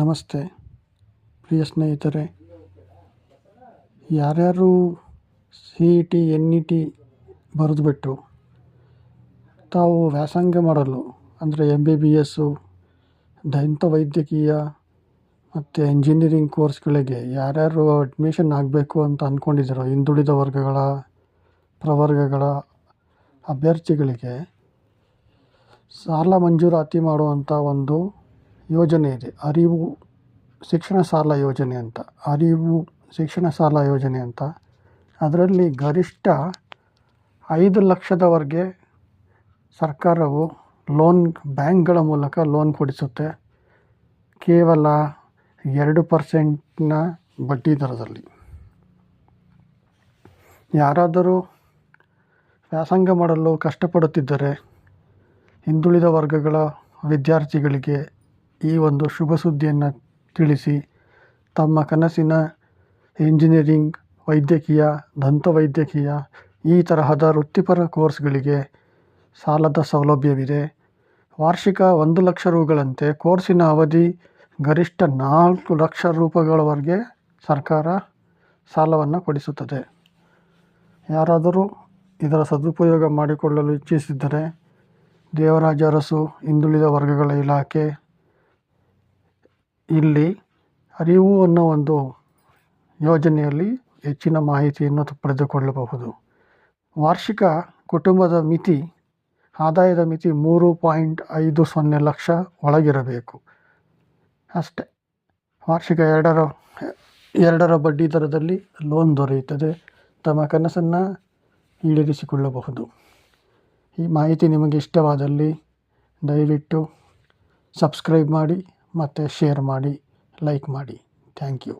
ನಮಸ್ತೆ, ಪ್ರಿಯ ಸ್ನೇಹಿತರೆ. ಯಾರ್ಯಾರು C E T N E T ಬರೆದುಬಿಟ್ಟು ತಾವು ವ್ಯಾಸಂಗ ಮಾಡಲು, ಅಂದರೆ ಎಂ ಬಿ ಬಿ ಎಸ್ಸು ದಂತ ವೈದ್ಯಕೀಯ ಮತ್ತು ಇಂಜಿನಿಯರಿಂಗ್ ಕೋರ್ಸ್ಗಳಿಗೆ ಯಾರ್ಯಾರು ಅಡ್ಮಿಷನ್ ಆಗಬೇಕು ಅಂತ ಅಂದ್ಕೊಂಡಿದ್ದೀರೋ ಹಿಂದುಳಿದ ವರ್ಗಗಳ, ಪ್ರವರ್ಗಗಳ ಅಭ್ಯರ್ಥಿಗಳಿಗೆ ಸಾಲ ಮಂಜೂರಾತಿ ಮಾಡುವಂಥ ಒಂದು ಯೋಜನೆ ಇದೆ. ಅರಿವು ಶಿಕ್ಷಣ ಸಾಲ ಯೋಜನೆ ಅಂತ. ಅರಿವು ಶಿಕ್ಷಣ ಸಾಲ ಯೋಜನೆ ಅಂತ. ಅದರಲ್ಲಿ ಗರಿಷ್ಠ ಐದು ಲಕ್ಷದವರೆಗೆ ಸರ್ಕಾರವು ಲೋನ್ ಬ್ಯಾಂಕ್ಗಳ ಮೂಲಕ ಲೋನ್ ಕೊಡಿಸುತ್ತೆ. ಕೇವಲ ಎರಡು ಪರ್ಸೆಂಟ್ನ ಬಡ್ಡಿ ದರದಲ್ಲಿ. ಯಾರಾದರೂ ವ್ಯಾಸಂಗ ಮಾಡಲು ಕಷ್ಟಪಡುತ್ತಿದ್ದರೆ ಹಿಂದುಳಿದ ವರ್ಗಗಳ ವಿದ್ಯಾರ್ಥಿಗಳಿಗೆ ಈ ಒಂದು ಶುಭ ಸುದ್ದಿಯನ್ನು ತಿಳಿಸಿ ತಮ್ಮ ಕನಸಿನ ಇಂಜಿನಿಯರಿಂಗ್ ವೈದ್ಯಕೀಯ, ದಂತ ವೈದ್ಯಕೀಯ ಈ ತರಹದ ವೃತ್ತಿಪರ ಕೋರ್ಸ್ಗಳಿಗೆ ಸಾಲದ ಸೌಲಭ್ಯವಿದೆ. ವಾರ್ಷಿಕ ಒಂದು ಲಕ್ಷ ರೂಗಳಂತೆ ಕೋರ್ಸಿನ ಅವಧಿ ಗರಿಷ್ಠ ನಾಲ್ಕು ಲಕ್ಷ ರೂಪಾಯಿಗಳವರೆಗೆ ಸರ್ಕಾರ ಸಾಲವನ್ನು ಕೊಡಿಸುತ್ತದೆ. ಯಾರಾದರೂ ಇದರ ಸದುಪಯೋಗ ಮಾಡಿಕೊಳ್ಳಲು ಇಚ್ಛಿಸಿದ್ದರೆ ದೇವರಾಜ ಅರಸು ಹಿಂದುಳಿದ ವರ್ಗಗಳ ಇಲಾಖೆ ಇಲ್ಲಿ ಅರಿವು ಅನ್ನೋ ಒಂದು ಯೋಜನೆಯಲ್ಲಿ ಹೆಚ್ಚಿನ ಮಾಹಿತಿಯನ್ನು ಪಡೆದುಕೊಳ್ಳಬಹುದು. ವಾರ್ಷಿಕ ಕುಟುಂಬದ ಮಿತಿ, ಆದಾಯದ ಮಿತಿ ಮೂರು ಪಾಯಿಂಟ್ ಐದು ಸೊನ್ನೆ ಲಕ್ಷ ಒಳಗಿರಬೇಕು. ಅಷ್ಟೆ. ವಾರ್ಷಿಕ ಎರಡರ ಎರಡರ ಬಡ್ಡಿ ದರದಲ್ಲಿ ಲೋನ್ ದೊರೆಯುತ್ತದೆ. ತಮ್ಮ ಕನಸನ್ನು ಈಡೇರಿಸಿಕೊಳ್ಳಬಹುದು. ಈ ಮಾಹಿತಿ ನಿಮಗೆ ಇಷ್ಟವಾದಲ್ಲಿ ದಯವಿಟ್ಟು ಸಬ್ಸ್ಕ್ರೈಬ್ ಮಾಡಿ. ಮತ್ತು ಶೇರ್ ಮಾಡಿ ಲೈಕ್ ಮಾಡಿ. Thank you